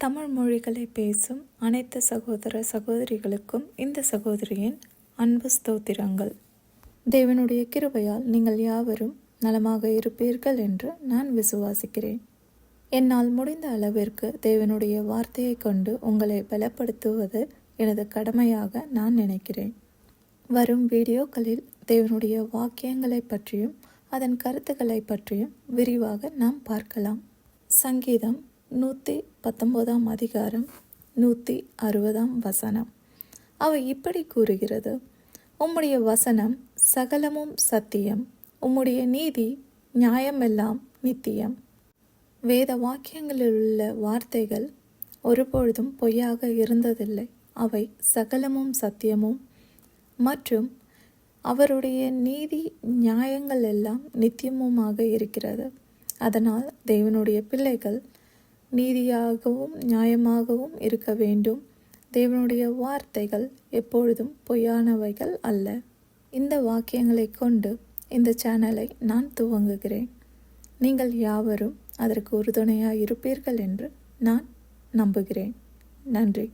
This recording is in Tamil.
தமிழ் மொழிகளை பேசும் அனைத்து சகோதர சகோதரிகளுக்கும் இந்த சகோதரியின் அன்பு ஸ்தோத்திரங்கள். தேவனுடைய கிருபையால் நீங்கள் யாவரும் நலமாக இருப்பீர்கள் என்று நான் விசுவாசிக்கிறேன். என்னால் முடிந்த அளவிற்கு தேவனுடைய வார்த்தையை கொண்டு உங்களை பலப்படுத்துவது எனது கடமையாக நான் நினைக்கிறேன். வரும் வீடியோக்களில் தேவனுடைய வாக்கியங்களை பற்றியும் அதன் கருத்துக்களை பற்றியும் விரிவாக நாம் பார்க்கலாம். சங்கீதம் நூற்றி பத்தொம்போதாம் அதிகாரம் நூற்றி அறுபதாம் வசனம். அவை இப்படி கூறுகிறது. உம்முடைய வசனம் சகலமும் சத்தியம். உம்முடைய நீதி நியாயமெல்லாம் நித்தியம். வேத வாக்கியங்களில் உள்ள வார்த்தைகள் ஒருபொழுதும் பொய்யாக இருந்ததில்லை. அவை சகலமும் சத்தியமும் மற்றும் அவருடைய நீதி நியாயங்கள் எல்லாம் நித்தியமுமாக இருக்கிறது. அதனால் தேவனுடைய பிள்ளைகள் நீதியாகவும் நியாயமாகவும் இருக்க வேண்டும். தேவனுடைய வார்த்தைகள் எப்பொழுதும் பொய்யானவைகள் அல்ல. இந்த வாக்கியங்களை கொண்டு இந்த சேனலை நான் துவங்குகிறேன். நீங்கள் யாவரும் அதற்கு உறுதுணையாக இருப்பீர்கள் என்று நான் நம்புகிறேன். நன்றி.